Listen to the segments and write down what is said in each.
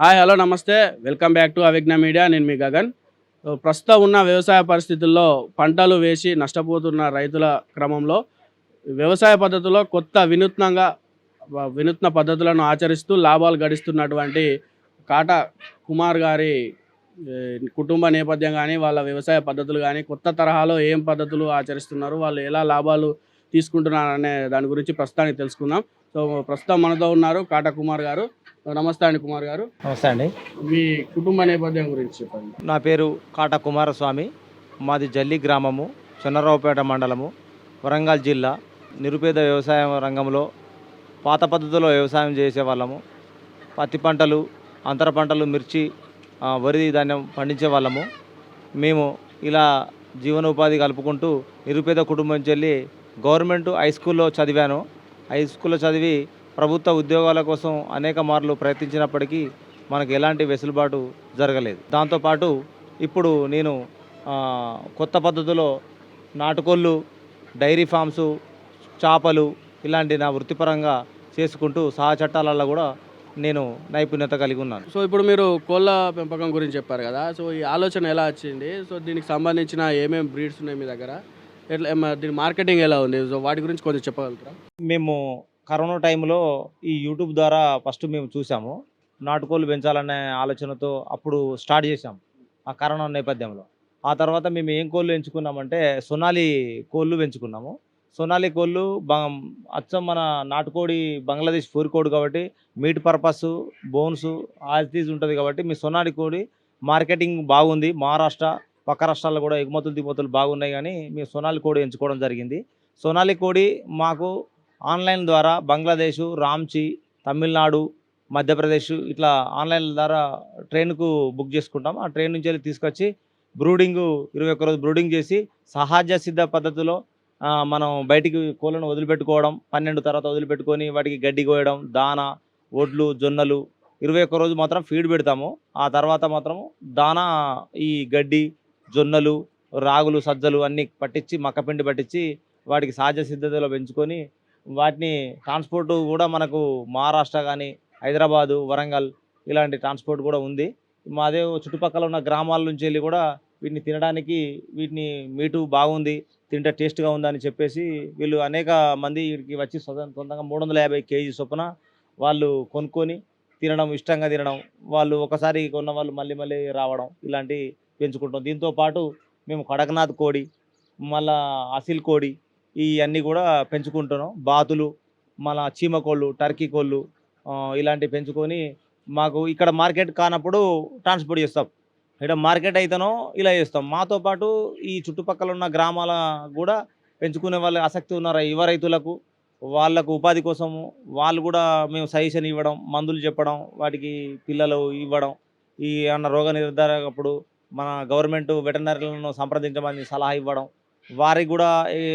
Hi hello నమస్తే. Welcome back to Avigna media. నేను మీ గగన్. ప్రస్తుతం ఉన్న వ్యవసాయ పరిస్థితుల్లో పంటలు వేసి నష్టపోతున్న రైతుల క్రమంలో వ్యవసాయ పద్ధతిలో కొత్త వినూత్నంగా వినూత్న పద్ధతులను ఆచరిస్తూ లాభాలు గడిస్తున్నటువంటి కాట కుమార్ గారి కుటుంబ నేపథ్యం కానీ వాళ్ళ వ్యవసాయ పద్ధతులు కానీ కొత్త తరహాలో ఏం పద్ధతులు ఆచరిస్తున్నారు వాళ్ళు ఎలా లాభాలు తీసుకుంటున్నారు అనే దాని గురించి ప్రస్తుతానికి తెలుసుకుందాం. సో ప్రస్తుతం మనతో ఉన్నారు కాట కుమార్ గారు. నమస్తే అండి కుమార్ గారు. నమస్తే అండి. మీ కుటుంబ నేపథ్యం గురించి చెప్పండి. నా పేరు కాట కుమారస్వామి. మాది జల్లి గ్రామము చొన్నరావుపేట మండలము వరంగల్ జిల్లా. నిరుపేద వ్యవసాయ రంగంలో పాత పద్ధతిలో వ్యవసాయం చేసేవాళ్ళము పత్తి పంటలు అంతర పంటలు మిర్చి వరి ధాన్యం పండించే వాళ్ళము. మేము ఇలా జీవనోపాధి కలుపుకుంటూ నిరుపేద కుటుంబం చెల్లి గవర్నమెంట్ హై స్కూల్లో చదివాను. హై స్కూల్లో చదివి ప్రభుత్వ ఉద్యోగాల కోసం అనేక మార్లు ప్రయత్నించినప్పటికీ మనకు ఎలాంటి వెసులుబాటు జరగలేదు. దాంతోపాటు ఇప్పుడు నేను కొత్త పద్ధతిలో నాటుకోళ్ళు డైరీ ఫామ్స్ చేపలు ఇలాంటి నా వృత్తిపరంగా చేసుకుంటూ సహా చట్టాలలో కూడా నేను నైపుణ్యత కలిగి ఉన్నాను. సో ఇప్పుడు మీరు కోళ్ళ పెంపకం గురించి చెప్పారు కదా సో ఈ ఆలోచన ఎలా వచ్చింది? సో దీనికి సంబంధించిన ఏమేమి బ్రీడ్స్ ఉన్నాయి మీ దగ్గర? ఎట్లా దీని మార్కెటింగ్ ఎలా ఉంది? సో వాటి గురించి కొంచెం చెప్పగలుగుతారా? మేము కరోనా టైంలో ఈ యూట్యూబ్ ద్వారా ఫస్ట్ మేము చూసాము. నాటుకోళ్ళు పెంచాలనే ఆలోచనతో అప్పుడు స్టార్ట్ చేసాం ఆ కరోనా నేపథ్యంలో. ఆ తర్వాత మేము ఏం కోళ్ళు ఎంచుకున్నామంటే సొనాలి కోళ్ళు పెంచుకున్నాము. సొనాలి కోళ్ళు అచ్చం మన నాటుకోడి బంగ్లాదేశ్ పూరి కోడి కాబట్టి మీట్ పర్పస్ బోన్స్ ఆల్తీజ్ ఉంటుంది కాబట్టి మీ సొనాలి కోడి మార్కెటింగ్ బాగుంది. మహారాష్ట్ర పక్క రాష్ట్రాల్లో కూడా ఎగుమతులు దిగుమతులు బాగున్నాయి కానీ మేము సొనాలి కోడి ఎంచుకోవడం జరిగింది. సొనాలి కోడి మాకు ఆన్లైన్ ద్వారా బంగ్లాదేశు రాంచీ తమిళనాడు మధ్యప్రదేశ్ ఇట్లా ఆన్లైన్ ద్వారా ట్రైన్కు బుక్ చేసుకుంటాం. ఆ ట్రైన్ నుంచి వెళ్ళి తీసుకొచ్చి బ్రూడింగ్ ఇరవై ఒక్క రోజు బ్రూడింగ్ చేసి సహజ సిద్ధ పద్ధతిలో మనం బయటికి కోళ్ళను వదిలిపెట్టుకోవడం పన్నెండు తర్వాత వదిలిపెట్టుకొని వాటికి గడ్డి కోయడం దాన ఒడ్లు జొన్నలు ఇరవై ఒక్క రోజు మాత్రం ఫీడ్ పెడతాము. ఆ తర్వాత మాత్రం దానా ఈ గడ్డి జొన్నలు రాగులు సజ్జలు అన్నీ పట్టించి మక్కపిండి పట్టించి వాటికి సహజ సిద్ధతలో పెంచుకొని వాటిని ట్రాన్స్పోర్ట్ కూడా మనకు మహారాష్ట్ర కానీ హైదరాబాదు వరంగల్ ఇలాంటి ట్రాన్స్పోర్ట్ కూడా ఉంది. మాదే చుట్టుపక్కల ఉన్న గ్రామాల నుంచి వెళ్ళి కూడా వీటిని తినడానికి వీటిని మీటు బాగుంది తింటే టేస్ట్గా ఉందని చెప్పేసి వీళ్ళు అనేక మంది వీడికి వచ్చి సొంతంగా మూడు వందల యాభై కేజీ చొప్పున వాళ్ళు కొనుక్కొని తినడం ఇష్టంగా తినడం వాళ్ళు ఒకసారి కొన్న వాళ్ళు మళ్ళీ మళ్ళీ రావడం ఇలాంటివి పెంచుకుంటాం దీంతో పాటు మేము కడకనాథ్ కోడి మళ్ళా అసిల్ కోడి ఇవన్నీ కూడా పెంచుకుంటున్నాం. బాతులు మన చీమకోళ్ళు టర్కీ కోళ్ళు ఇలాంటివి పెంచుకొని మాకు ఇక్కడ మార్కెట్ కానప్పుడు ట్రాన్స్పోర్ట్ చేస్తాం. ఇక్కడ మార్కెట్ అయితేనో ఇలా చేస్తాం. మాతో పాటు ఈ చుట్టుపక్కల ఉన్న గ్రామాల కూడా పెంచుకునే వాళ్ళు ఆసక్తి ఉన్నారు. యువ రైతులకు వాళ్ళకు ఉపాధి కోసము వాళ్ళు కూడా మేము సజెషన్ ఇవ్వడం మందులు చెప్పడం వాటికి పిల్లలు ఇవ్వడం ఈ అన్న రోగ నిర్ధారకప్పుడు మన గవర్నమెంట్ వెటర్నరీలను సంప్రదించమని సలహా ఇవ్వడం వారికి కూడా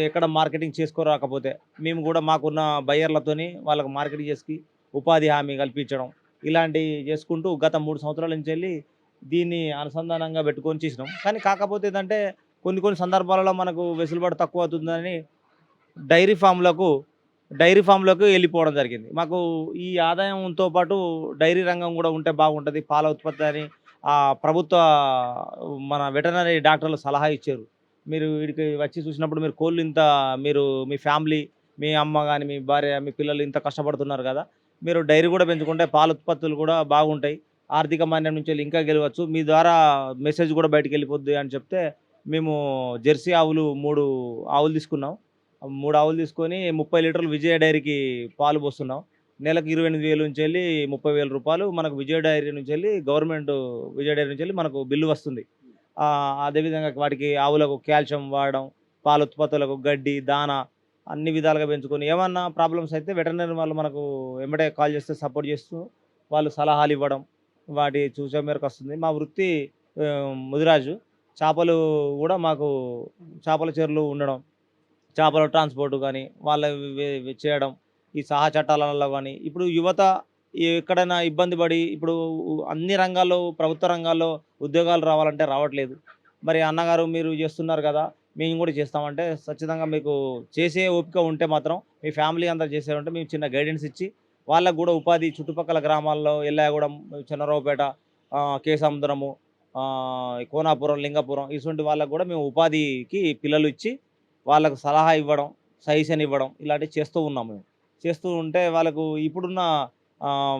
ఎక్కడ మార్కెటింగ్ చేసుకోరాకపోతే మేము కూడా మాకున్న బయ్యర్లతోని వాళ్ళకు మార్కెటింగ్ చేసి ఉపాధి హామీ కల్పించడం ఇలాంటివి చేసుకుంటూ గత మూడు సంవత్సరాల నుంచి వెళ్ళి దీన్ని అనుసంధానంగా పెట్టుకొని చేసినాం. కానీ కాకపోతే ఏంటంటే కొన్ని కొన్ని సందర్భాలలో మనకు వెసులుబాటు తక్కువ అవుతుందని డైరీ ఫామ్లకు డైరీ ఫామ్లకు వెళ్ళిపోవడం జరిగింది. మాకు ఈ ఆదాయంతో పాటు డైరీ రంగం కూడా ఉంటే బాగుంటుంది. పాల ఉత్పత్తి అని ఆ ప్రభుత్వ మన వెటర్నరీ డాక్టర్లు సలహా ఇచ్చారు. మీరు వీడికి వచ్చి చూసినప్పుడు మీరు కోళ్ళు ఇంత మీరు మీ ఫ్యామిలీ మీ అమ్మ కానీ మీ భార్య మీ పిల్లలు ఇంత కష్టపడుతున్నారు కదా మీరు డైరీ కూడా పెంచుకుంటే పాల ఉత్పత్తులు కూడా బాగుంటాయి. ఆర్థిక మాన్యం నుంచి వెళ్ళి ఇంకా గెలవచ్చు. మీ ద్వారా మెసేజ్ కూడా బయటకు వెళ్ళిపోద్ది అని చెప్తే మేము జెర్సీ ఆవులు మూడు ఆవులు తీసుకున్నాం. మూడు ఆవులు తీసుకొని ముప్పై లీటర్లు విజయ డైరీకి పాలు పోస్తున్నాం. నెలకు ఇరవై ఎనిమిది వేలు నుంచి వెళ్ళి ముప్పై వేల రూపాయలు మనకు విజయ డైరీ నుంచి వెళ్ళి గవర్నమెంట్ విజయ డైరీ నుంచి వెళ్ళి మనకు బిల్లు వస్తుంది. అదేవిధంగా వాటికి ఆవులకు కాల్షియం వాడడం పాల ఉత్పత్తులకు గడ్డి దాన అన్ని విధాలుగా పెంచుకొని ఏమన్నా ప్రాబ్లమ్స్ అయితే వెటర్నరీ వాళ్ళు మనకు వెంబడే కాల్ చేస్తే సపోర్ట్ చేస్తూ వాళ్ళు సలహాలు ఇవ్వడం వాటి చూసే మేరకు వస్తుంది. మా వృత్తి ముదిరాజు చేపలు కూడా మాకు చేపల చెరువులు ఉండడం చేపల ట్రాన్స్పోర్ట్ కానీ వాళ్ళ చేయడం ఈ సహా చట్టాలలో కానీ ఇప్పుడు యువత ఎక్కడైనా ఇబ్బంది పడి ఇప్పుడు అన్ని రంగాల్లో ప్రభుత్వ రంగాల్లో ఉద్యోగాలు రావాలంటే రావట్లేదు. మరి అన్నగారు మీరు చేస్తున్నారు కదా మేము కూడా చేస్తామంటే ఖచ్చితంగా మీకు చేసే ఓపిక ఉంటే మాత్రం మీ ఫ్యామిలీ అంతా చేసే ఉంటే మేము చిన్న గైడెన్స్ ఇచ్చి వాళ్ళకు కూడా ఉపాధి చుట్టుపక్కల గ్రామాల్లో ఎల్లాగూడెం చెన్నరావుపేట కేసముద్రము కోనాపురం లింగపురం ఇటువంటి వాళ్ళకు కూడా మేము ఉపాధికి పిల్లలు ఇచ్చి వాళ్ళకు సలహా ఇవ్వడం సజెషన్ ఇవ్వడం ఇలాంటివి చేస్తూ ఉన్నాం మేము. చేస్తూ ఉంటే వాళ్ళకు ఇప్పుడున్న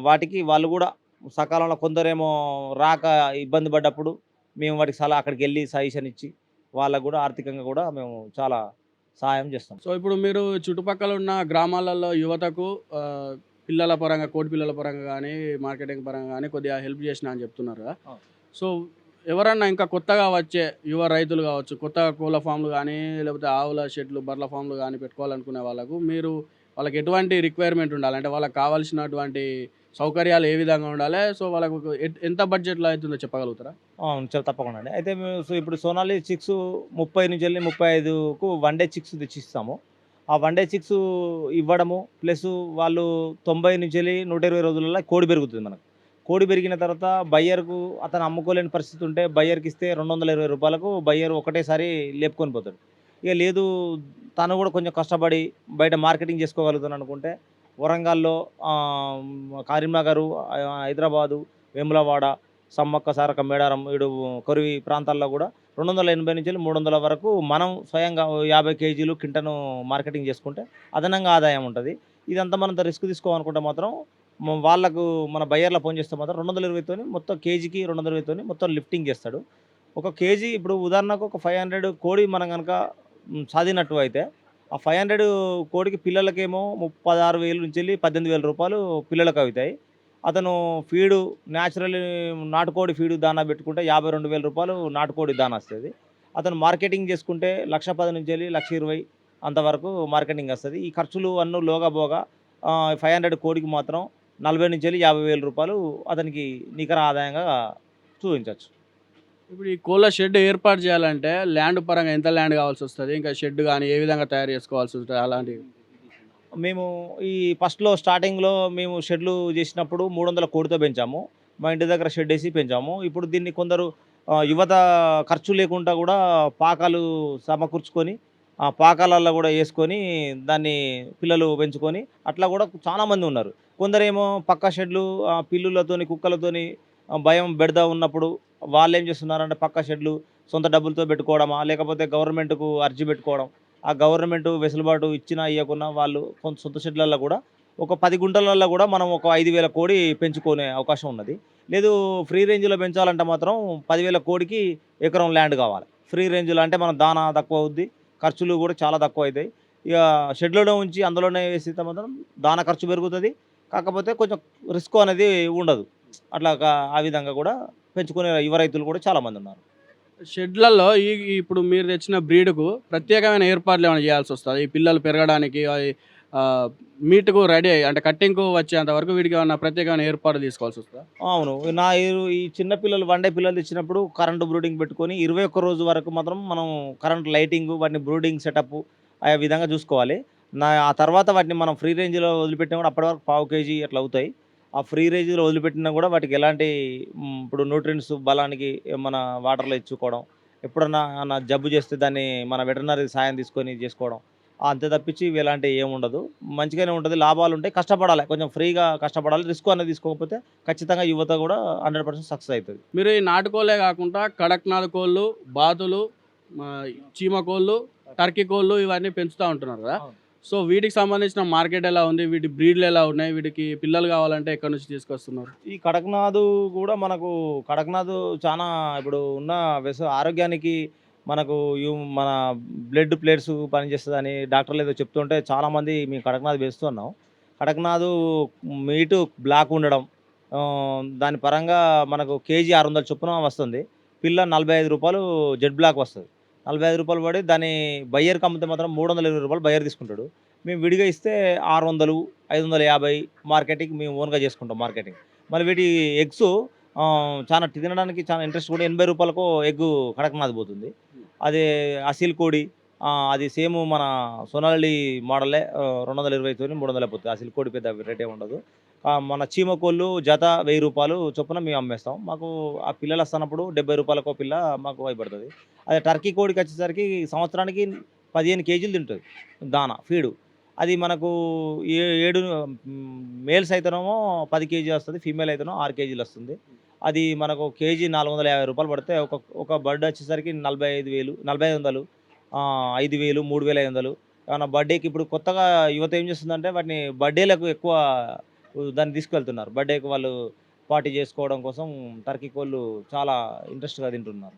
వాటికి వాళ్ళు కూడా సకాలంలో కొందరేమో రాక ఇబ్బంది పడ్డప్పుడు మేము వాటికి సలహా అక్కడికి వెళ్ళి సజెషన్ ఇచ్చి వాళ్ళకు కూడా ఆర్థికంగా కూడా మేము చాలా సహాయం చేస్తాం సో ఇప్పుడు మీరు చుట్టుపక్కల ఉన్న గ్రామాలలో యువతకు పిల్లల పరంగా కోడి పిల్లల పరంగా కానీ మార్కెటింగ్ పరంగా కానీ కొద్దిగా హెల్ప్ చేసిన అని చెప్తున్నారు. సో ఎవరన్నా ఇంకా కొత్తగా వచ్చే యువ రైతులు కావచ్చు కొత్తగా కోళ్ళ ఫామ్లు కానీ లేకపోతే ఆవుల షెడ్లు బర్ల ఫామ్లు కానీ పెట్టుకోవాలనుకునే వాళ్ళకు మీరు వాళ్ళకి ఎటువంటి రిక్వైర్మెంట్ ఉండాలి? అంటే వాళ్ళకి కావాల్సినటువంటి సౌకర్యాలు ఏ విధంగా ఉండాలి? సో వాళ్ళకు ఎంత బడ్జెట్లో అవుతుందో చెప్పగలుగుతారా? అవును చాలా తప్పకుండా అండి. అయితే మేము సో ఇప్పుడు సోనాలి సిక్స్ ముప్పై నుంచి వెళ్ళి ముప్పై ఐదుకు వన్ డే సిక్స్ తెచ్చిస్తాము. ఆ వన్ డే సిక్స్ ఇవ్వడము ప్లస్ వాళ్ళు తొంభై నుంచి వెళ్ళి నూట ఇరవై రోజులలో కోడి పెరుగుతుంది మనకు. కోడి పెరిగిన తర్వాత బయ్యర్కు అతను అమ్ముకోలేని పరిస్థితి ఉంటే బయ్యర్కి ఇస్తే రెండు వందల ఇరవై రూపాయలకు బయ్యర్ ఒకటేసారి లేపుకొని పోతాడు. ఇక లేదు తను కూడా కొంచెం కష్టపడి బయట మార్కెటింగ్ చేసుకోగలుగుతాను అనుకుంటే వరంగల్లో కరీంనగర్ హైదరాబాదు వేములవాడ సమ్మక్క సారక మేడారం ఇడు కొరివి ప్రాంతాల్లో కూడా రెండు వందల ఎనభై నుంచి మూడు వందల వరకు మనం స్వయంగా యాభై కేజీలు కింటను మార్కెటింగ్ చేసుకుంటే అదనంగా ఆదాయం ఉంటుంది. ఇదంతా మనం రిస్క్ తీసుకోవాలనుకుంటే మాత్రం వాళ్ళకు మన బయ్యర్లో ఫోన్ చేస్తే మాత్రం రెండు వందల ఇరవైతోని మొత్తం కేజీకి రెండు వందల ఇరవైతోని మొత్తం లిఫ్టింగ్ చేస్తాడు. ఒక కేజీ ఇప్పుడు ఉదాహరణకు ఒక ఫైవ్ హండ్రెడ్ కోడి మనం కనుక సాధినట్టు అయితే ఆ ఫైవ్ హండ్రెడ్ కోడికి పిల్లలకేమో ముప్పై ఆరు వేలు నుంచి వెళ్ళి పద్దెనిమిది వేల రూపాయలు పిల్లలకు అవుతాయి. అతను ఫీడు న్యాచురల్ నాటుకోడి ఫీడు దానా పెట్టుకుంటే యాభై రెండు వేల రూపాయలు నాటుకోడి దానా వస్తుంది. అతను మార్కెటింగ్ చేసుకుంటే లక్ష పది నుంచి వెళ్ళి లక్ష ఇరవై అంతవరకు మార్కెటింగ్ వస్తుంది. ఈ ఖర్చులు అన్ను లోగా బోగా ఫైవ్ హండ్రెడ్ కోడికి మాత్రం నలభై నుంచి వెళ్ళి యాభై వేల రూపాయలు అతనికి నికర ఆదాయంగా చూపించవచ్చు ఇప్పుడు ఈ కోళ్ళ షెడ్ ఏర్పాటు చేయాలంటే ల్యాండ్ పరంగా ఎంత ల్యాండ్ కావాల్సి వస్తుంది? ఇంకా షెడ్ కానీ ఏ విధంగా తయారు చేసుకోవాల్సి ఉంటుంది అలాంటివి. మేము ఈ ఫస్ట్లో స్టార్టింగ్లో మేము షెడ్లు చేసినప్పుడు మూడు వందల కోడితో పెంచాము. మా ఇంటి దగ్గర షెడ్ వేసి పెంచాము. ఇప్పుడు దీన్ని కొందరు యువత ఖర్చు లేకుండా కూడా పాకాలు సమకూర్చుకొని ఆ పాకాలలో కూడా వేసుకొని దాన్ని పిల్లలు పెంచుకొని అట్లా కూడా చాలామంది ఉన్నారు. కొందరేమో పక్క షెడ్లు పిల్లులతోని కుక్కలతోని భయం బెడద ఉన్నప్పుడు వాళ్ళు ఏం చేస్తున్నారంటే పక్క షెడ్లు సొంత డబ్బులతో పెట్టుకోవడమా లేకపోతే గవర్నమెంట్కు అర్జీ పెట్టుకోవడం. ఆ గవర్నమెంట్ వెసులుబాటు ఇచ్చినా ఇవ్వకున్నా వాళ్ళు కొంత సొంత షెడ్లలో కూడా ఒక పది గుంటలలో కూడా మనం ఒక ఐదు వేల కోడి పెంచుకునే అవకాశం ఉన్నది. లేదు ఫ్రీ రేంజ్లో పెంచాలంటే మాత్రం పదివేల కోడికి ఎకరం ల్యాండ్ కావాలి. ఫ్రీ రేంజ్లో అంటే మనం దానా తక్కువ అవుద్ది ఖర్చులు కూడా చాలా తక్కువ అవుతాయి ఇక షెడ్లలో ఉంచి అందులోనే వేసి మాత్రం దానా ఖర్చు పెరుగుతుంది. కాకపోతే కొంచెం రిస్క్ అనేది ఉండదు. అట్లా ఆ విధంగా కూడా పెంచుకునే యువ రైతులు కూడా చాలామంది ఉన్నారు. షెడ్లలో ఈ ఇప్పుడు మీరు తెచ్చిన బ్రీడ్కు ప్రత్యేకమైన ఏర్పాట్లు ఏమైనా చేయాల్సి వస్తుంది? ఈ పిల్లలు పెరగడానికి మీట్కు రెడీ అయ్యి అంటే కట్టింగ్కు వచ్చేంత వరకు వీటికి ఏమైనా ప్రత్యేకమైన ఏర్పాట్లు తీసుకోవాల్సి వస్తుందా? అవును. నా ఈ- ఈ చిన్న పిల్లలు వన్ డే పిల్లలు తెచ్చినప్పుడు కరెంటు బ్రూడింగ్ పెట్టుకొని ఇరవై ఒక్క రోజు వరకు మాత్రం మనం కరెంట్ లైటింగ్ వాటిని బ్రూడింగ్ సెటప్ ఆ విధంగా చూసుకోవాలి. నా ఆ తర్వాత వాటిని మనం ఫ్రీ రేంజ్లో వదిలిపెట్టినా కూడా అప్పటి వరకు పావు కేజీ అట్లా అవుతాయి. ఆ ఫ్రీ రేంజ్లో వదిలిపెట్టినా కూడా వాటికి ఎలాంటి ఇప్పుడు న్యూట్రియన్స్ బలానికి మన వాటర్లో ఇచ్చుకోవడం ఎప్పుడన్నా నా జబ్బు చేస్తే దాన్ని మన వెటర్నరీ సాయం తీసుకొని చేసుకోవడం అంతే తప్పించి ఇవి ఎలాంటి ఏముండదు మంచిగానే ఉంటుంది లాభాలు ఉంటాయి కష్టపడాలి కొంచెం ఫ్రీగా కష్టపడాలి రిస్క్ అనేది తీసుకోకపోతే ఖచ్చితంగా యువత కూడా హండ్రెడ్ పర్సెంట్ సక్సెస్ అవుతుంది. మీరు ఈ నాటుకోలే కాకుండా కడక్నాథ్ కోళ్ళు బాతులు చీమ కోళ్ళు టర్కీ కోళ్ళు ఇవన్నీ పెంచుతూ ఉంటున్నారు కదా. సో వీటికి సంబంధించిన మార్కెట్ ఎలా ఉంది? వీటి బ్రీడ్లు ఎలా ఉన్నాయి? వీటికి పిల్లలు కావాలంటే ఎక్కడి నుంచి తీసుకొస్తున్నారు? ఈ కడక్నాథ్ కూడా మనకు కడక్నాథ్ చాలా ఇప్పుడు ఉన్న వెస ఆరోగ్యానికి మనకు మన బ్లడ్ ప్లేట్స్ పనిచేస్తుందని డాక్టర్లు ఏదో చెప్తుంటే చాలామంది మేము కడక్నాథ్ వేస్తున్నాం. కడక్నాథ్ మీటు బ్లాక్ ఉండడం దాని పరంగా మనకు కేజీ ఆరు వందల చొప్పున వస్తుంది. పిల్ల నలభై ఐదు రూపాయలు జెడ్ బ్లాక్ వస్తుంది. నలభై ఐదు రూపాయలు పడి దాన్ని బయ్యర్కి అమ్మితే మాత్రం మూడు వందల ఇరవై రూపాయలు బయ్యర్ తీసుకుంటాడు. మేము విడిగా ఇస్తే ఆరు వందలు ఐదు వందల యాభై మార్కెటింగ్ మేము ఓన్గా చేసుకుంటాం మార్కెటింగ్ మళ్ళీ వీటి ఎగ్స్ చాలా తినడానికి చాలా ఇంట్రెస్ట్ కూడా ఎనభై రూపాయలకు ఎగ్ కడకనాథ్ పోతుంది. అదే అసీల్ కోడి అది సేమ్ మన సోనాలి మోడలే రెండు వందల ఇరవై తోని మూడు వందల పోతుంది. అసీల్ కోడి పెద్ద రేట్ ఉండదు. మన చీమకోళ్ళు జత వెయ్యి రూపాయలు చొప్పున మేము అమ్మేస్తాం. మాకు ఆ పిల్లలు వస్తున్నప్పుడు డెబ్బై రూపాయలకు పిల్ల మాకు అయిపడుతుంది అదే టర్కీ కోడికి వచ్చేసరికి సంవత్సరానికి పదిహేను కేజీలు తింటుంది దానా ఫీడు. అది మనకు ఏ ఏడు మేల్స్ అయితేనేమో పది కేజీ వస్తుంది ఫీమేల్ అయితేనో ఆరు కేజీలు వస్తుంది. అది మనకు కేజీ నాలుగు వందల యాభై రూపాయలు పడితే ఒక ఒక బర్డ్ వచ్చేసరికి నలభై ఐదు వేలు నలభై ఐదు వందలు ఐదు వేలు మూడు వేల ఐదు వందలు. ఏమన్నా బర్త్డేకి ఇప్పుడు కొత్తగా యువత ఏం చేస్తుందంటే వాటిని బర్త్డేలకు ఎక్కువ దాన్ని తీసుకెళ్తున్నారు. బర్త్డేకి వాళ్ళు పార్టీ చేసుకోవడం కోసం టర్కీ కోళ్ళు చాలా ఇంట్రెస్ట్గా తింటున్నారు.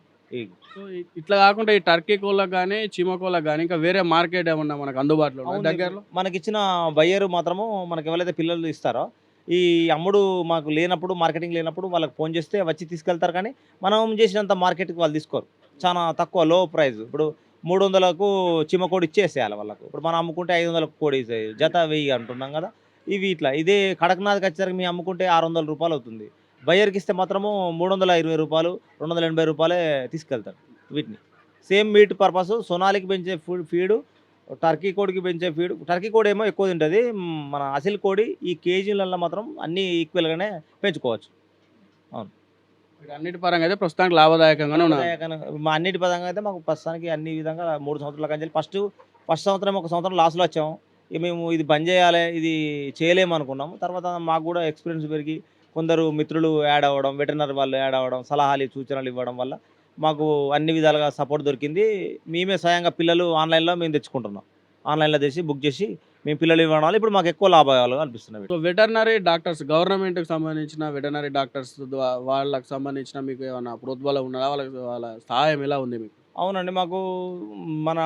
సో ఇట్లా కాకుండా ఈ టర్కీ కోళ్ళకి కానీ చీమ కోళ్ళకి కానీ ఇంకా వేరే మార్కెట్ ఏమన్నా మనకు అందుబాటులో దగ్గరలో? మనకిచ్చిన బయ్యర్ మాత్రము మనకి ఎవరైతే పిల్లలు ఇస్తారో ఈ అమ్ముడు మాకు లేనప్పుడు మార్కెటింగ్ లేనప్పుడు వాళ్ళకి ఫోన్ చేస్తే వచ్చి తీసుకెళ్తారు కానీ మనం చేసినంత మార్కెట్కి వాళ్ళు తీసుకోరు. చాలా తక్కువ లో ప్రైస్ ఇప్పుడు మూడు వందలకు చిమ్మ కోడి ఇచ్చేసేయాలి వాళ్ళకు. ఇప్పుడు మనం అమ్ముకుంటే ఐదు వందలకు కోడి. జత వెయ్యి అంటున్నాం కదా. ఇవి ఇట్లా. ఇదే కడక్నాథ్కి వచ్చేసరికి మేము అమ్ముకుంటే ఆరు వందల రూపాయలు అవుతుంది. బయ్యర్కి ఇస్తే మాత్రము మూడు వందల ఇరవై రూపాయలు రెండు వందల ఎనభై రూపాయలే తీసుకెళ్తారు వీటిని. సేమ్ మీట్ పర్పస్ సొనాలికి పెంచే ఫుడ్ ఫీడు టర్కీ కోడికి పెంచే ఫీడ్. టర్కీ కోడి ఏమో ఎక్కువ తింటుంది. మన అసిల్ కోడి ఈ కేజీలలో మాత్రం అన్నీ ఈక్వల్గానే పెంచుకోవచ్చు. వీటి అన్నిటి పరంగా అయితే ప్రస్తుతానికి లాభదాయకంగానే ఉన్నాయి లాభదాయకంగా- మా అన్నిటి పదంగా అయితే మాకు ప్రస్తుతానికి అన్ని విధంగా మూడు సంవత్సరాల కంచెలు ఫస్ట్ ఫస్ట్ సంవత్సరం ఒక సంవత్సరం లాస్లో వచ్చాము. ఇక మేము ఇది బంద్ చేయాలి ఇది చేయలేము అనుకున్నాము. తర్వాత మాకు కూడా ఎక్స్పీరియన్స్ పెరిగి కొందరు మిత్రులు యాడ్ అవ్వడం వెటర్నరీ వాళ్ళు యాడ్ అవ్వడం సలహాలు సూచనలు ఇవ్వడం వల్ల మాకు అన్ని విధాలుగా సపోర్ట్ దొరికింది. మేమే స్వయంగా పిల్లలు ఆన్లైన్లో మేము తెచ్చుకుంటున్నాం. ఆన్లైన్లో తెచ్చి బుక్ చేసి మేము పిల్లలు ఇవ్వడం వల్ల ఇప్పుడు మాకు ఎక్కువ లాభాలు అనిపిస్తున్నాయి సో వెటర్నరీ డాక్టర్స్ గవర్నమెంట్కి సంబంధించిన వెటర్నరీ డాక్టర్స్ వాళ్ళకి సంబంధించిన మీకు ఏమైనా ప్రోద్బలం ఉన్నదా? వాళ్ళకి వాళ్ళ సహాయం ఎలా ఉంది మీకు? అవునండి మాకు మన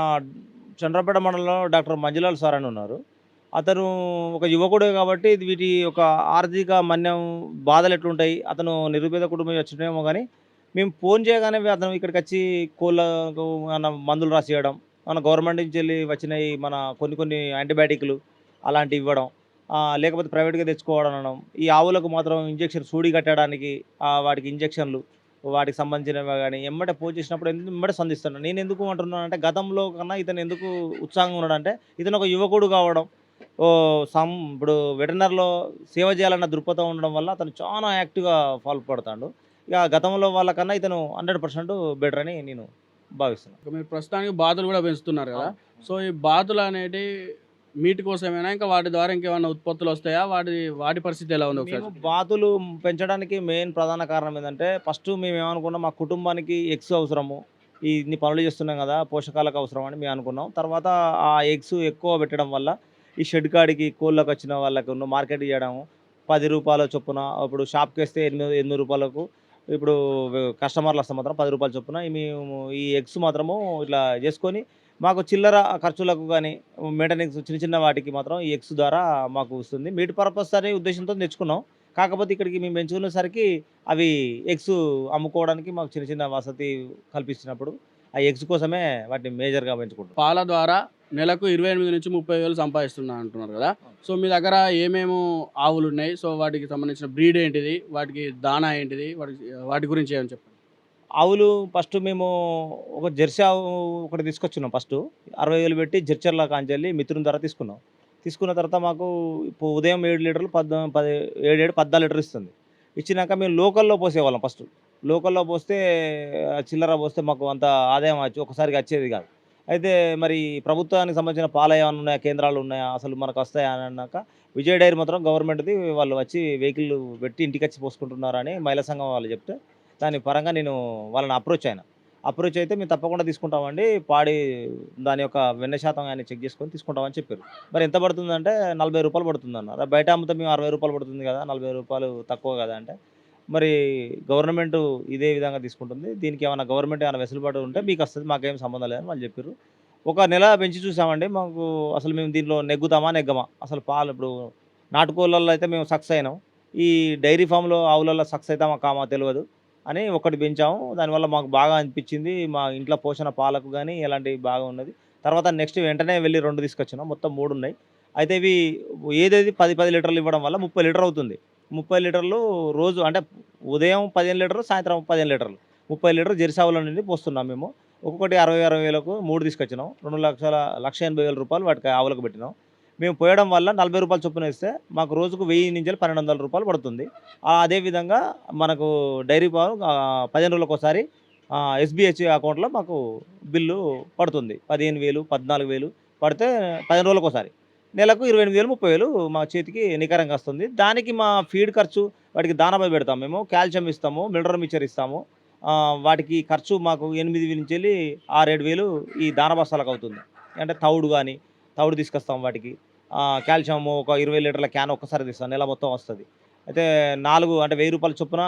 చంద్రపేట మండలంలో డాక్టర్ మంజులాల్ సార్ అని ఉన్నారు. అతను ఒక యువకుడే కాబట్టి వీటి ఒక ఆర్థిక మన్యం బాధలు ఎట్లుంటాయి అతను నిరుపేద కుటుంబం వచ్చినేమో కానీ మేము ఫోన్ చేయగానే అతను ఇక్కడికి వచ్చి కోళ్ళకు మన మందులు రాసి ఇవ్వడం మన గవర్నమెంట్ నుంచి వెళ్ళి వచ్చినాయి మన కొన్ని కొన్ని యాంటీబయాటిక్లు అలాంటివి ఇవ్వడం లేకపోతే ప్రైవేట్గా తెచ్చుకోవడం అనడం ఈ ఆవులకు మాత్రం ఇంజక్షన్ సూడి కట్టడానికి వాటికి ఇంజక్షన్లు వాటికి సంబంధించినవి కానీ ఎమ్మటే పోజ్ చేసినప్పుడు ఎందుకు ఎమ్మటే స్పందిస్తున్నాను నేను ఎందుకు అంటున్నాను అంటే గతంలో కన్నా ఇతను ఎందుకు ఉత్సాహంగా ఉన్నాడు అంటే ఇతను ఒక యువకుడు కావడం ఓ సమ్ ఇప్పుడు వెటర్నరీలో సేవ చేయాలన్న దృక్పథం ఉండడం వల్ల అతను చాలా యాక్టివ్గా పాల్పడతాడు ఇక గతంలో వాళ్ళకన్నా ఇతను హండ్రెడ్ పర్సెంట్ బెటర్ అని నేను భావిస్తున్నాను మీరు ప్రస్తుతానికి బాతులు కూడా పెంచుతున్నారు కదా. సో ఈ బాతులు అనేటి మీట్ కోసమేనా? ఇంకా వాటి ద్వారా ఇంకేమైనా ఉత్పత్తులు వస్తాయా? వాటి వాటి పరిస్థితి ఎలా ఉంది ఒకసారి బాతులు పెంచడానికి మెయిన్ ప్రధాన కారణం ఏంటంటే ఫస్ట్ మేము ఏమనుకున్నాం మా కుటుంబానికి ఎగ్స్ అవసరము. ఈ ఇన్ని పనులు చేస్తున్నాం కదా పోషకాలకు అవసరం అని మేము అనుకున్నాం. తర్వాత ఆ ఎగ్స్ ఎక్కువ పెట్టడం వల్ల ఈ షెడ్ కాడికి కోళ్ళకు వచ్చిన వాళ్ళకు మార్కెట్ చేయడం పది రూపాయల చొప్పున ఇప్పుడు షాప్కి వేస్తే ఎనిమిది ఎనిమిది రూపాయలకు ఇప్పుడు కస్టమర్లు వస్తే మాత్రం పది రూపాయల చొప్పున ఈ మేము ఈ ఎగ్స్ మాత్రము ఇట్లా చేసుకొని మాకు చిల్లర ఖర్చులకు కానీ మెయింటెనెన్స్ చిన్న చిన్న వాటికి మాత్రం ఈ ఎగ్స్ ద్వారా మాకు వస్తుంది. మీట్ పర్పస్ అనే ఉద్దేశంతో తెచ్చుకున్నాం. కాకపోతే ఇక్కడికి మేము పెంచుకునేసరికి అవి ఎగ్స్ అమ్ముకోవడానికి మాకు చిన్న చిన్న వసతి కల్పిస్తున్నప్పుడు ఆ ఎగ్స్ కోసమే వాటిని మేజర్గా పెంచుకుంటాం పాల ద్వారా నెలకు ఇరవై ఎనిమిది నుంచి ముప్పై వేలు సంపాదిస్తున్నా అంటున్నారు కదా. సో మీ దగ్గర ఏమేమి ఆవులు ఉన్నాయి? సో వాటికి సంబంధించిన బ్రీడ్ ఏంటిది? వాటికి దానా ఏంటిది? వాటి వాటి గురించి ఏమని చెప్పండి. ఆవులు ఫస్ట్ మేము ఒక జెర్సీ ఆవు ఒకటి తీసుకొచ్చున్నాం ఫస్ట్. అరవై వేలు పెట్టి జెర్చర్ల కాంచెల్లి మిత్రుని ద్వారా తీసుకున్నాం. తీసుకున్న తర్వాత మాకు ఇప్పుడు ఉదయం ఏడు లీటర్లు పద్ పది ఏడు ఏడు పద్నాలుగు లీటర్లు ఇస్తుంది. ఇచ్చినాక మేము లోకల్లో పోసేవాళ్ళం ఫస్ట్. లోకల్లో పోస్తే చిల్లర పోస్తే మాకు అంత ఆదాయం వచ్చి ఒకసారికి వచ్చేది కాదు. అయితే మరి ప్రభుత్వానికి సంబంధించిన పాల ఏమైనా ఉన్నాయా కేంద్రాలు ఉన్నాయా అసలు మనకు వస్తాయా అని అన్నాక విజయ డైరీ మాత్రం గవర్నమెంట్ది వాళ్ళు వచ్చి వెహికల్ పెట్టి ఇంటికి వచ్చి పోసుకుంటున్నారని మహిళా సంఘం వాళ్ళు చెప్తే దాని పరంగా నేను వాళ్ళని అప్రోచ్ అయినా. అప్రోచ్ అయితే మేము తప్పకుండా తీసుకుంటామండి. పాడి దాని యొక్క వెన్న శాతం ఆయన చెక్ చేసుకొని తీసుకుంటామని చెప్పారు. మరి ఎంత పడుతుందంటే నలభై రూపాయలు పడుతుంది అన్నారు బయట అమ్మితే మేము అరవై రూపాయలు పడుతుంది కదా నలభై రూపాయలు తక్కువ కదా అంటే. మరి గవర్నమెంట్ ఇదే విధంగా తీసుకుంటుంది. దీనికి ఏమైనా గవర్నమెంట్ ఏమైనా వెసులుబాటు ఉంటే మీకు వస్తుంది మాకేం సంబంధం లేదని వాళ్ళు చెప్పారు. ఒక నెల పెంచి చూసామండి మాకు అసలు మేము దీంట్లో నెగ్గుతామా నెగ్గమా? అసలు పాలు ఇప్పుడు నాటుకోళ్ళల్లో అయితే మేము సక్సెస్ అయినాం. ఈ డైరీ ఫామ్లో ఆవులలో సక్సెస్ అవుతామా కామా తెలియదు. అని ఒకటి పెంచాము. దానివల్ల మాకు బాగా అనిపించింది. మా ఇంట్లో పోషణ పాలకు కానీ ఇలాంటివి బాగా ఉన్నది. తర్వాత నెక్స్ట్ వెంటనే వెళ్ళి రెండు తీసుకొచ్చినాం. మొత్తం మూడు ఉన్నాయి. అయితే ఇవి ఏదేది పది పది లీటర్లు ఇవ్వడం వల్ల ముప్పై లీటర్ అవుతుంది. ముప్పై లీటర్లు రోజు అంటే ఉదయం పదిహేను లీటర్లు సాయంత్రం పదిహేను లీటర్లు. ముప్పై లీటర్ జెర్సావుల నుండి పోస్తున్నాం మేము. ఒక్కొక్కటి అరవై అరవై వేలకు మూడు తీసుకొచ్చినాం. రెండు లక్షల లక్ష ఎనభై వేల రూపాయలు వాటికి ఆవులకు పెట్టినాం. మేము పోయడం వల్ల నలభై రూపాయలు చొప్పున ఇస్తే మాకు రోజుకు వెయ్యి నుంచి పన్నెండు వందల రూపాయలు పడుతుంది. అదేవిధంగా మనకు డైరీ పాలు పదిహేను రోజులకు ఒకసారి ఎస్బిహెచ్ అకౌంట్లో మాకు బిల్లు పడుతుంది. పదిహేను వేలు పద్నాలుగు వేలు పడితే పదిహేను రోజులకు ఒకసారి. నెలకు ఇరవై ఎనిమిది వేలు ముప్పై వేలు మా చేతికి నికరంగా వస్తుంది దానికి మా ఫీడ్ ఖర్చు వాటికి దానాపై పెడతాం మేము కాల్షియం ఇస్తాము మినరల్ మిక్చర్ ఇస్తాము. వాటికి ఖర్చు మాకు ఎనిమిది వేలు నుంచి వెళ్ళి ఆరేడు వేలు ఈ దాన బస్తాలకు అవుతుంది. అంటే తౌడు కానీ తౌడు తీసుకొస్తాం వాటికి. కాల్షియం ఒక ఇరవై లీటర్ల క్యాన్ ఒక్కసారి తీస్తాను నెల మొత్తం వస్తుంది. అయితే నాలుగు అంటే వెయ్యి రూపాయల చొప్పున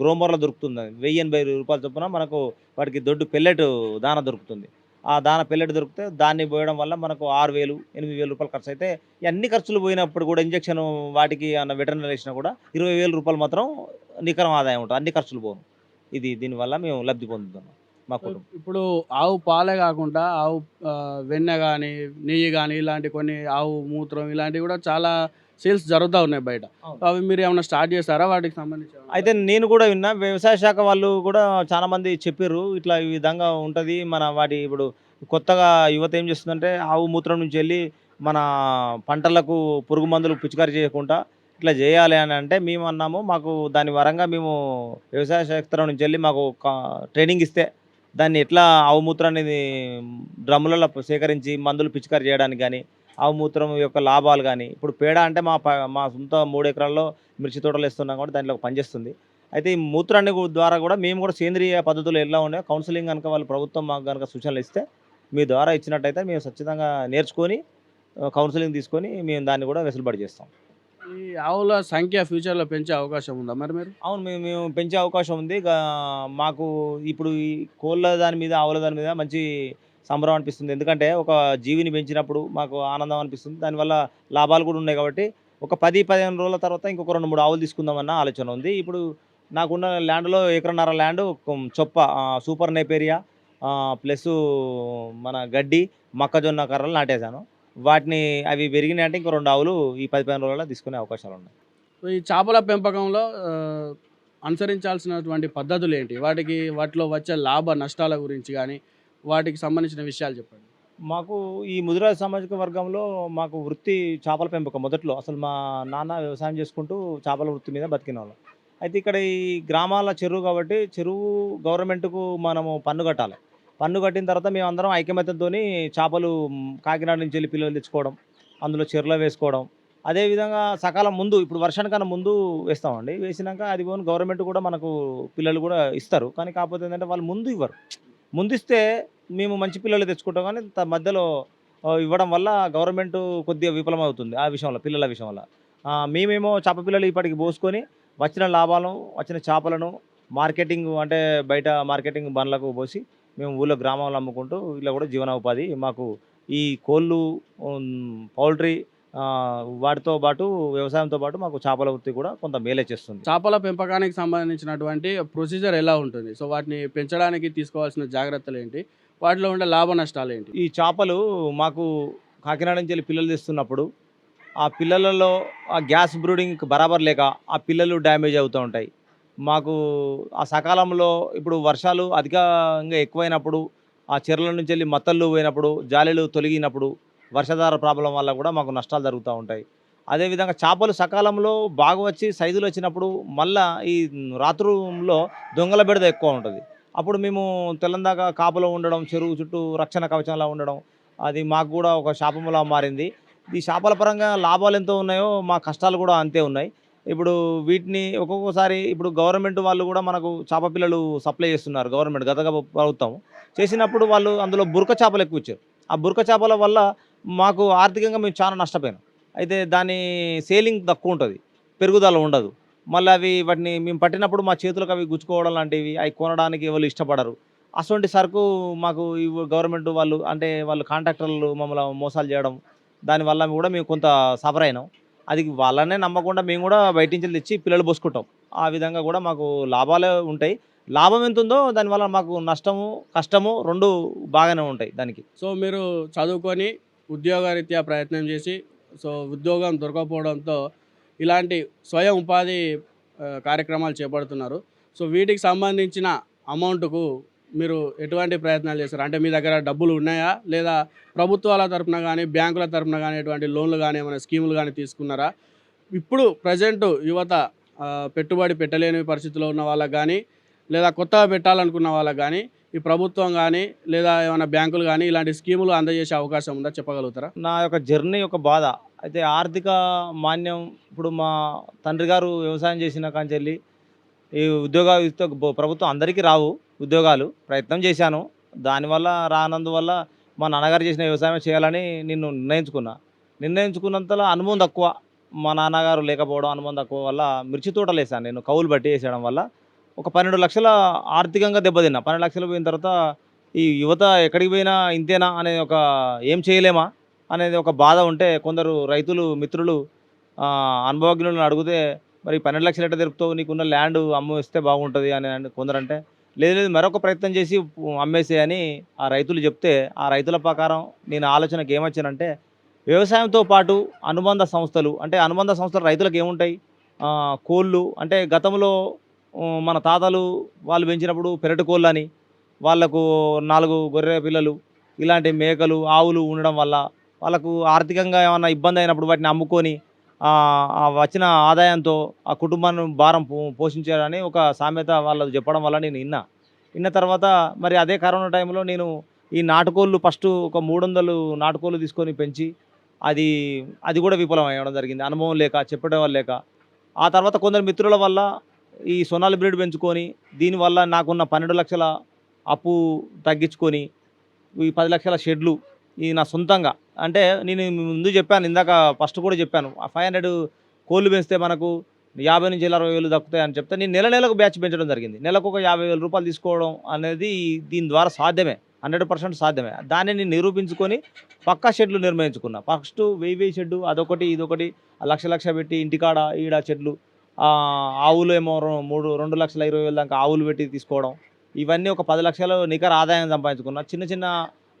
గ్రోమర్లో దొరుకుతుంది. వెయ్యి ఎనభై రూపాయల చొప్పున మనకు వాటికి దొడ్డు పెల్లెట్ దాన దొరుకుతుంది. ఆ దాన పెల్లెట్ దొరికితే దాన్ని పోయడం వల్ల మనకు ఆరు వేలు ఎనిమిది వేల రూపాయలు ఖర్చు అయితే అన్ని ఖర్చులు పోయినప్పుడు కూడా ఇంజక్షన్ వాటికి అన్న వెటర్నరీ వేసినా కూడా ఇరవై వేల రూపాయలు మాత్రం నికరం ఆదాయం ఉంటుంది. అన్ని ఖర్చులు పోను. ఇది దీనివల్ల మేము లబ్ధి పొందుతున్నాం. మా కుటుంబం ఇప్పుడు ఆవు పాలే కాకుండా ఆవు వెన్నె కానీ నెయ్యి కానీ ఇలాంటి కొన్ని ఆవు మూత్రం ఇలాంటివి కూడా చాలా సేల్స్ జరుగుతూ ఉన్నాయి బయట. అవి మీరు ఏమైనా స్టార్ట్ చేస్తారా వాటికి సంబంధించి? అయితే నేను కూడా విన్నా వ్యవసాయ శాఖ వాళ్ళు కూడా చాలా మంది చెప్పారు ఇట్లా ఈ విధంగా ఉంటుంది మన వాటి ఇప్పుడు కొత్తగా యువత ఏం చేస్తుందంటే ఆవు మూత్రం నుంచి వెళ్ళి మన పంటలకు పురుగు మందులు పిచికారి చేయకుండా ఇట్లా చేయాలి అని అంటే మేము అన్నాము మాకు దాని వరంగా మేము వ్యవసాయ శాస్త్రం నుంచి వెళ్ళి మాకు ట్రైనింగ్ ఇస్తే దాన్ని ఎట్లా ఆవుమూత్రాన్ని డ్రమ్ములలో సేకరించి మందులు పిచికారి చేయడానికి కానీ ఆవు మూత్రం యొక్క లాభాలు కానీ ఇప్పుడు పేడ అంటే మా ప- మా సొంత మూడు ఎకరాల్లో మిర్చి తోటలు వేస్తున్నాం కాబట్టి దాంట్లో పనిచేస్తుంది. అయితే ఈ మూత్రాన్ని ద్వారా కూడా మేము కూడా సేంద్రియ పద్ధతులు ఎలా ఉండే కౌన్సిలింగ్ కనుక వాళ్ళు ప్రభుత్వం మాకు కనుక సూచనలు ఇస్తే మీ ద్వారా ఇచ్చినట్టయితే మేము ఖచ్చితంగా నేర్చుకొని కౌన్సిలింగ్ తీసుకొని మేము దాన్ని కూడా వెసులుబాటు చేస్తాం. ఈ ఆవుల సంఖ్య ఫ్యూచర్లో పెంచే అవకాశం ఉందా మరి మీరు? అవును మేము మేము పెంచే అవకాశం ఉంది. గా- మాకు ఇప్పుడు ఈ కోళ్ళ దాని మీద ఆవుల దాని మీద మంచి సంబరం అనిపిస్తుంది. ఎందుకంటే ఒక జీవిని పెంచినప్పుడు మాకు ఆనందం అనిపిస్తుంది. దానివల్ల లాభాలు కూడా ఉన్నాయి కాబట్టి ఒక పది పదిహేను రోజుల తర్వాత ఇంకొక రెండు మూడు ఆవులు తీసుకుందామన్న ఆలోచన ఉంది. ఇప్పుడు నాకున్న ల్యాండ్లో ఎకరన్నర ల్యాండ్ చొప్ప ఆ, సూపర్ నేపేరియా ప్లస్ మన గడ్డి మొక్కజొన్న కర్రలు నాటేశాను. వాటిని అవి పెరిగినాయి అంటే ఇంకో రెండు ఆవులు ఈ పది పదిహేను రోజుల్లో తీసుకునే అవకాశాలు ఉన్నాయి. సో ఈ చేపల పెంపకంలో అనుసరించాల్సినటువంటి పద్ధతులు ఏంటి? వాటికి వాటిలో వచ్చే లాభ నష్టాల గురించి కానీ వాటికి సంబంధించిన విషయాలు చెప్పండి. మాకు ఈ ముదిరాజ్ సామాజిక వర్గంలో మాకు వృత్తి చేపల పెంపకం మొదట్లో అసలు మా నాన్న వ్యవసాయం చేసుకుంటూ చేపల వృత్తి మీద బతికిన వాళ్ళం అయితే ఇక్కడ ఈ గ్రామాల చెరువు కాబట్టి చెరువు గవర్నమెంట్కు మనము పన్ను కట్టాలి. పన్ను కట్టిన తర్వాత మేము అందరం ఐకమత్యంతో చేపలు కాకినాడ నుంచి వెళ్ళి పిల్లలు తెచ్చుకోవడం అందులో చెరువులో వేసుకోవడం. అదేవిధంగా సకాలం ముందు ఇప్పుడు వర్షానికన్నా ముందు వేస్తామండి. వేసినాక అది పోను గవర్నమెంట్ కూడా మనకు పిల్లలు కూడా ఇస్తారు. కానీ కాకపోతే ఏంటంటే వాళ్ళు ముందు ఇవ్వరు. ముందు ఇస్తే మేము మంచి పిల్లలు తెచ్చుకుంటాం కానీ మధ్యలో ఇవ్వడం వల్ల గవర్నమెంట్ కొద్దిగా విఫలమవుతుంది ఆ విషయంలో పిల్లల విషయంలో. మేమేమో చేప పిల్లలు ఇప్పటికి పోసుకొని వచ్చిన లాభాలను వచ్చిన చేపలను మార్కెటింగ్ అంటే బయట మార్కెటింగ్ బండ్లకు పోసి మేము ఊళ్ళో గ్రామంలో అమ్ముకుంటూ ఇలా కూడా జీవనోపాధి మాకు ఈ కోళ్ళు పౌల్ట్రీ వాటితో పాటు వ్యవసాయంతో పాటు మాకు చేపల వృత్తి కూడా కొంత మేలే చేస్తుంది. చేపల పెంపకానికి సంబంధించినటువంటి ప్రొసీజర్ ఎలా ఉంటుంది? సో వాటిని పెంచడానికి తీసుకోవాల్సిన జాగ్రత్తలు ఏంటి? వాటిలో ఉండే లాభ నష్టాలు ఏంటి? ఈ చేపలు మాకు కాకినాడ నుంచి వెళ్ళి పిల్లలు తెస్తున్నప్పుడు ఆ పిల్లలలో ఆ గ్యాస్ బ్రూడింగ్ బరాబర్ లేక ఆ పిల్లలు డ్యామేజ్ అవుతూ ఉంటాయి. మాకు ఆ సకాలంలో ఇప్పుడు వర్షాలు అధికంగా ఎక్కువైనప్పుడు ఆ చెర్ల నుంచి వెళ్ళి మత్తళ్ళు పోయినప్పుడు జాలీలు తొలగినప్పుడు వర్షధార ప్రాబ్లం వల్ల కూడా మాకు నష్టాలు జరుగుతూ ఉంటాయి. అదేవిధంగా చేపలు సకాలంలో బాగా వచ్చి సైజులు వచ్చినప్పుడు మళ్ళా ఈ రాత్రుల్లో దొంగల బెడద ఎక్కువ ఉంటుంది. అప్పుడు మేము తెల్లందాకా కాపులో ఉండడం చెరువు చుట్టూ రక్షణ కవచంలా ఉండడం అది మాకు కూడా ఒక శాపంలా మారింది. ఈ చేపల పరంగా లాభాలు ఎంతో ఉన్నాయో మా కష్టాలు కూడా అంతే ఉన్నాయి. ఇప్పుడు వీటిని ఒక్కొక్కసారి ఇప్పుడు గవర్నమెంట్ వాళ్ళు కూడా మనకు చేప పిల్లలు సప్లై చేస్తున్నారు గవర్నమెంట్ గత ప్రభుత్వం. చేసినప్పుడు వాళ్ళు అందులో బురక చేపలు ఎక్కువ ఇచ్చారు. ఆ బురక చేపల వల్ల మాకు ఆర్థికంగా మేము చాలా నష్టపోయినాం. అయితే దాని సేలింగ్ తక్కువ ఉంటుంది పెరుగుదల ఉండదు. మళ్ళీ అవి వాటిని మేము పట్టినప్పుడు మా చేతులకు అవి గుచ్చుకోవడం లాంటివి అవి కొనడానికి ఎవరు ఇష్టపడరు. అటువంటి సరుకు మాకు ఈ గవర్నమెంట్ వాళ్ళు అంటే వాళ్ళు కాంట్రాక్టర్లు మమ్మల్ని మోసాలు చేయడం దానివల్ల కూడా మేము కొంత సఫర్ అయినాం. అది వాళ్ళనే నమ్మకుండా మేము కూడా బయట నుంచి తెచ్చి పిల్లలు పోసుకుంటాం. ఆ విధంగా కూడా మాకు లాభాలే ఉంటాయి. లాభం ఎంత ఉందో దానివల్ల మాకు నష్టము కష్టము రెండు బాగానే ఉంటాయి దానికి. సో మీరు చదువుకొని ఉద్యోగరీత్యా ప్రయత్నం చేసి సో ఉద్యోగం దొరకకపోవడంతో ఇలాంటి స్వయం ఉపాధి కార్యక్రమాలు చేపడుతున్నారు. సో వీటికి సంబంధించిన అమౌంట్కు మీరు ఎటువంటి ప్రయత్నాలు చేస్తారు అంటే మీ దగ్గర డబ్బులు ఉన్నాయా? లేదా ప్రభుత్వాల తరపున కానీ బ్యాంకుల తరపున కానీ ఎటువంటి లోన్లు కానీ ఏమైనా స్కీములు కానీ తీసుకున్నారా? ఇప్పుడు ప్రజెంట్ యువత పెట్టుబడి పెట్టలేని పరిస్థితిలో ఉన్న వాళ్ళకి కానీ లేదా కొత్తగా పెట్టాలనుకున్న వాళ్ళకి కానీ ఈ ప్రభుత్వం కానీ లేదా ఏమైనా బ్యాంకులు కానీ ఇలాంటి స్కీములు అందజేసే అవకాశం ఉందా చెప్పగలుగుతారా? నా యొక్క జర్నీ యొక్క బాధ. అయితే ఆర్థిక మాన్యం ఇప్పుడు మా తండ్రి గారు వ్యవసాయం చేసిన కాంచెల్లి ఈ ఉద్యోగాలు ఇస్తే ప్రభుత్వం అందరికీ రావు. ఉద్యోగాలు ప్రయత్నం చేశాను. దానివల్ల రానందువల్ల మా నాన్నగారు చేసిన వ్యవసాయం చేయాలని నేను నిర్ణయించుకున్నా. నిర్ణయించుకున్నంతలో అనుభవం తక్కువ. మా నాన్నగారు లేకపోవడం అనుభవం తక్కువ వల్ల మిర్చి తోటలు వేసాను నేను. కౌలు బట్టి వేసేయడం వల్ల ఒక పన్నెండు లక్షల ఆర్థికంగా దెబ్బతిన్నా. పన్నెండు లక్షలు పోయిన తర్వాత ఈ యువత ఎక్కడికి పోయినా ఇంతేనా అనే ఒక ఏం చేయలేమా అనేది ఒక బాధ ఉంటే కొందరు రైతులు మిత్రులు అనుభవజ్ఞులను అడిగితే మరి పన్నెండు లక్షలు ఎట్ట తెలుపుతావు నీకున్న ల్యాండ్ అమ్మేస్తే బాగుంటుంది అని కొందరంటే లేదు లేదు మరొక ప్రయత్నం చేసి అమ్మేసేయని ఆ రైతులు చెప్తే ఆ రైతుల ప్రకారం నేను ఆలోచనకు ఏమొచ్చానంటే వ్యవసాయంతో పాటు అనుబంధ సంస్థలు అంటే అనుబంధ సంస్థలు రైతులకు ఏముంటాయి? కోళ్ళు అంటే గతంలో మన తాతలు వాళ్ళు పెంచినప్పుడు పెరటి కోళ్ళు అని వాళ్ళకు నాలుగు గొర్రె పిల్లలు ఇలాంటి మేకలు ఆవులు ఉండడం వల్ల వాళ్ళకు ఆర్థికంగా ఏమైనా ఇబ్బంది అయినప్పుడు వాటిని అమ్ముకొని వచ్చిన ఆదాయంతో ఆ కుటుంబాన్ని భారం పోషించారని ఒక సామెత వాళ్ళు చెప్పడం వల్ల నేను విన్నా విన్న తర్వాత మరి అదే కరోనా టైంలో నేను ఈ నాటుకోళ్ళు ఫస్ట్ ఒక మూడు వందలు నాటుకోళ్ళు తీసుకొని పెంచి అది అది కూడా విఫలం అయ్యడం జరిగింది. అనుభవం లేక చెప్పడం వల్ల లేక. ఆ తర్వాత కొందరు మిత్రుల వల్ల ఈ సొనాలి బ్రీడ్ పెంచుకొని దీనివల్ల నాకున్న పన్నెండు లక్షల అప్పు తగ్గించుకొని ఈ పది లక్షల షెడ్లు ఇది నా సొంతంగా. అంటే నేను ముందు చెప్పాను ఇందాక ఫస్ట్ కూడా చెప్పాను ఫైవ్ హండ్రెడ్ కోళ్ళు పెంచితే మనకు యాభై నుంచి అరవై వేలు దక్కుతాయి అని చెప్తే నేను నెల నెలకు బ్యాచ్ పెంచడం జరిగింది. నెలకు ఒక యాభై వేల రూపాయలు తీసుకోవడం అనేది దీని ద్వారా సాధ్యమే హండ్రెడ్ పర్సెంట్ సాధ్యమే. దాన్ని నేను నిరూపించుకొని పక్కా షెడ్లు నిర్మించుకున్నా. ఫస్ట్ వెయ్యి వెయ్యి షెడ్డు అదొకటి ఇదొకటి లక్ష లక్ష పెట్టి ఇంటికాడ ఈడ చెట్లు ఆవులు ఏమో మూడు రెండు లక్షల ఇరవై వేల దాకా ఆవులు పెట్టి తీసుకోవడం ఇవన్నీ ఒక పది లక్షలు నికర ఆదాయం సంపాదించుకున్నా. చిన్న చిన్న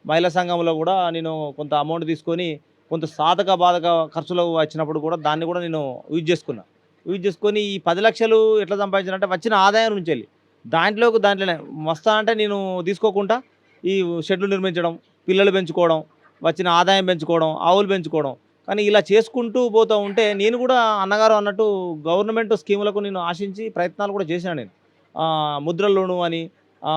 మహిళా సంఘంలో కూడా నేను కొంత అమౌంట్ తీసుకొని కొంత సాధక బాధక ఖర్చులు వచ్చినప్పుడు కూడా దాన్ని కూడా నేను యూజ్ చేసుకున్నా. యూజ్ చేసుకొని ఈ పది లక్షలు ఎట్లా సంపాదించానంటే వచ్చిన ఆదాయం నుంచి వెళ్ళి దాంట్లోకి దాంట్లోనే మస్తా అంటే నేను తీసుకోకుండా ఈ షెడ్లు నిర్మించడం పిల్లలు పెంచుకోవడం వచ్చిన ఆదాయం పెంచుకోవడం ఆవులు పెంచుకోవడం. కానీ ఇలా చేసుకుంటూ పోతూ ఉంటే నేను కూడా అన్నగారు అన్నట్టు గవర్నమెంట్ స్కీములకు నేను ఆశించి ప్రయత్నాలు కూడా చేశాను నేను. ముద్ర లోను అని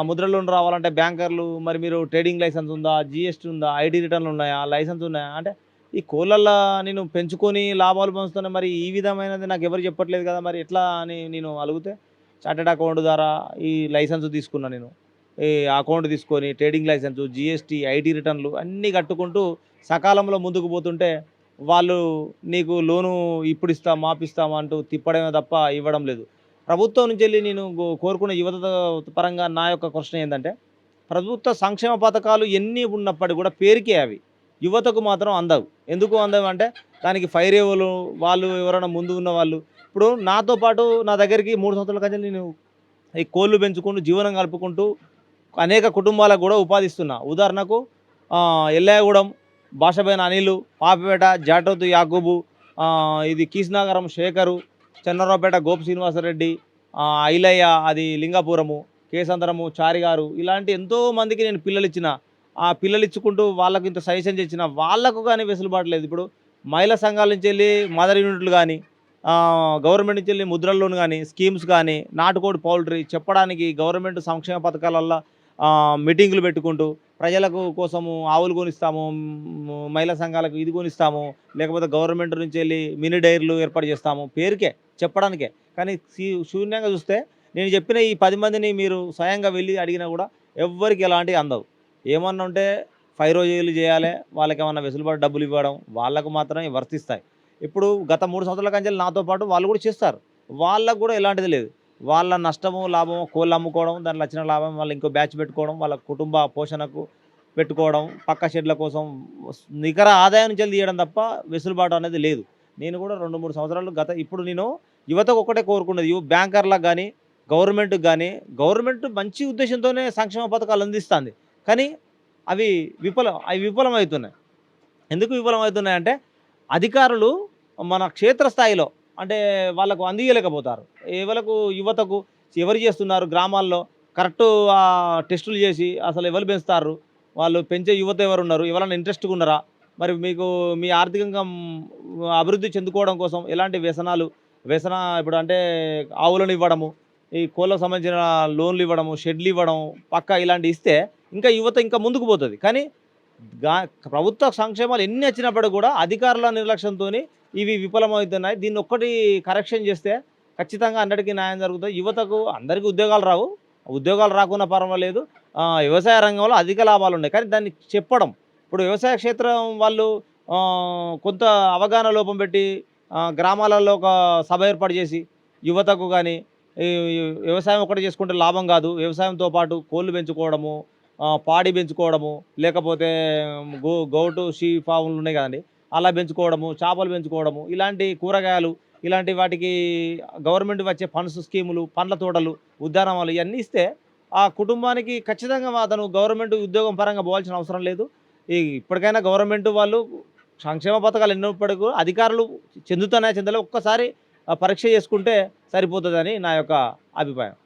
ముద్ర లోన్ రావాలంటే బ్యాంకర్లు మరి మీరు ట్రేడింగ్ లైసెన్స్ ఉందా జిఎస్టీ ఉందా ఐడి రిటర్న్లు ఉన్నాయా లైసెన్స్ ఉన్నాయా? అంటే ఈ కోళ్ళల్లో నేను పెంచుకొని లాభాలు పొందుతున్నా మరి ఈ విధమైనది నాకు ఎవరు చెప్పట్లేదు కదా మరి ఎట్లా అని నేను అడిగితే చార్టెడ్ అకౌంట్ ద్వారా ఈ లైసెన్స్ తీసుకున్నా నేను. ఈ అకౌంట్ తీసుకొని ట్రేడింగ్ లైసెన్స్ జిఎస్టీ ఐటీ రిటర్న్లు అన్నీ కట్టుకుంటూ సకాలంలో ముందుకు పోతుంటే వాళ్ళు నీకు లోను ఇప్పుడు ఇస్తాం మాపిస్తాం అంటూ తిప్పడమే తప్ప ఇవ్వడం లేదు. ప్రభుత్వం నుంచి వెళ్ళి నేను కోరుకున్న యువత పరంగా నా యొక్క క్వశ్చన్ ఏంటంటే ప్రభుత్వ సంక్షేమ పథకాలు ఎన్ని ఉన్నప్పటికీ కూడా పేరుకే అవి. యువతకు మాత్రం అందవు. ఎందుకు అందవు అంటే దానికి ఫైర్ ఎవరు వాళ్ళు ఎవరైనా ముందు ఉన్న వాళ్ళు. ఇప్పుడు నాతో పాటు నా దగ్గరికి మూడు సంవత్సరాల కంటే నేను ఈ కోళ్ళు పెంచుకుంటూ జీవనం కలుపుకుంటూ అనేక కుటుంబాలకు కూడా ఉపాధిస్తున్నా. ఉదాహరణకు ఆ, ఎల్లాయగూడెం భాషపైన అనిలు పాపపేట జాటోతు యాకూబు ఇది కీష్నాగరం శేఖరు చంద్రరావుపేట గోపి శ్రీనివాసరెడ్డి ఐలయ్య అది లింగాపురము కేసంతరము చారిగారు ఇలాంటి ఎంతో మందికి నేను పిల్లలు ఇచ్చిన ఆ పిల్లలు ఇచ్చుకుంటూ వాళ్ళకు ఇంత సజెషన్ ఇచ్చిన వాళ్ళకు కానీ వెసులుబాటు లేదు. ఇప్పుడు మహిళా సంఘాల నుంచి వెళ్ళి మదర్ యూనిట్లు కానీ గవర్నమెంట్ నుంచి వెళ్ళి ముద్ర లోన్ కానీ స్కీమ్స్ కానీ నాటుకోడి పౌల్ట్రీ చెప్పడానికి గవర్నమెంట్ సంక్షేమ పథకాలల్లో మీటింగులు పెట్టుకుంటూ ప్రజలకు కోసము ఆవులు కొనిస్తాము మహిళా సంఘాలకు ఇది కొనిస్తాము లేకపోతే గవర్నమెంట్ నుంచి వెళ్ళి మినీ డైరీలు ఏర్పాటు చేస్తాము పేరుకే చెప్పడానికే. కానీ శూన్యంగా చూస్తే నేను చెప్పిన ఈ పది మందిని మీరు స్వయంగా వెళ్ళి అడిగినా కూడా ఎవ్వరికి ఎలాంటివి అందవు. ఏమన్నా ఉంటే ఫైవ్ రోజులు చేయాలి వాళ్ళకి ఏమన్నా వెసులుబాటు డబ్బులు ఇవ్వడం వాళ్ళకు మాత్రమే వర్తిస్తాయి. ఇప్పుడు గత మూడు సంవత్సరాల కంచెలు నాతో పాటు వాళ్ళు కూడా చేస్తారు. వాళ్ళకు కూడా ఎలాంటిది లేదు. వాళ్ళ నష్టము లాభము కోళ్ళు అమ్ముకోవడం దాంట్లో వచ్చిన లాభం వాళ్ళు ఇంకో బ్యాచ్ పెట్టుకోవడం వాళ్ళ కుటుంబ పోషణకు పెట్టుకోవడం పక్క షెడ్ల కోసం నికర ఆదాయం నుంచి తీయడం తప్ప వెసులుబాటు అనేది లేదు. నేను కూడా రెండు మూడు సంవత్సరాలు గత ఇప్పుడు నేను యువతకు ఒక్కటే కోరుకున్నది బ్యాంకర్లకు కానీ గవర్నమెంట్కి కానీ గవర్నమెంట్ మంచి ఉద్దేశంతోనే సంక్షేమ పథకాలు అందిస్తుంది. కానీ అవి విఫలం అవి విఫలమవుతున్నాయి. ఎందుకు విఫలమవుతున్నాయి అంటే అధికారులు మన క్షేత్రస్థాయిలో అంటే వాళ్ళకు అందియలేకపోతారు. ఎవలకు యువతకు ఎవరు చేస్తున్నారు గ్రామాల్లో? కరెక్ట్ టెస్టులు చేసి అసలు ఎవరు పెంచుతారు? వాళ్ళు పెంచే యువత ఎవరు ఉన్నారు? ఎవరైనా ఇంట్రెస్ట్గా ఉన్నారా? మరి మీకు మీ ఆర్థికంగా అభివృద్ధి చెందుకోవడం కోసం ఎలాంటి వ్యసనాలు వ్యసన ఇప్పుడు అంటే ఆవులను ఇవ్వడము ఈ కోళ్ళకు సంబంధించిన లోన్లు ఇవ్వడము షెడ్లు ఇవ్వడం పక్క ఇలాంటి ఇస్తే ఇంకా యువత ఇంకా ముందుకు పోతుంది. కానీ ప్రభుత్వ సంక్షేమాలు ఎన్ని వచ్చినప్పుడు కూడా అధికారుల నిర్లక్ష్యంతో ఇవి విఫలమవుతున్నాయి. దీన్ని ఒక్కటి కరెక్షన్ చేస్తే ఖచ్చితంగా అందరికీ న్యాయం జరుగుతుంది. యువతకు అందరికీ ఉద్యోగాలు రావు. ఉద్యోగాలు రాకుండా పర్వాలేదు. వ్యవసాయ రంగంలో అధిక లాభాలు ఉన్నాయి. కానీ దాన్ని చెప్పడం ఇప్పుడు వ్యవసాయ క్షేత్రం వాళ్ళు కొంత అవగాహన లోపం పెట్టి గ్రామాలలో ఒక సభ ఏర్పాటు చేసి యువతకు కానీ వ్యవసాయం ఒకటి చేసుకుంటే లాభం కాదు. వ్యవసాయంతో పాటు కోళ్ళు పెంచుకోవడము పాడి పెంచుకోవడము లేకపోతే గో గౌటు షీ ఫాములు ఉన్నాయి కదండి. అలా పెంచుకోవడము చేపలు పెంచుకోవడము ఇలాంటి కూరగాయలు ఇలాంటి వాటికి గవర్నమెంట్ వచ్చే ఫండ్స్ స్కీములు పండ్ల తోటలు ఉద్యానవాలు ఇవన్నీ ఇస్తే ఆ కుటుంబానికి ఖచ్చితంగా అతను గవర్నమెంట్ ఉద్యోగం పరంగా పోవాల్సిన అవసరం లేదు. ఈ ఇప్పటికైనా గవర్నమెంట్ వాళ్ళు సంక్షేమ పథకాలు ఎన్నప్పటికీ అధికారులు చెందుతున్నాయి చెందలే ఒక్కసారి పరీక్ష చేసుకుంటే సరిపోతుందని నా యొక్క అభిప్రాయం.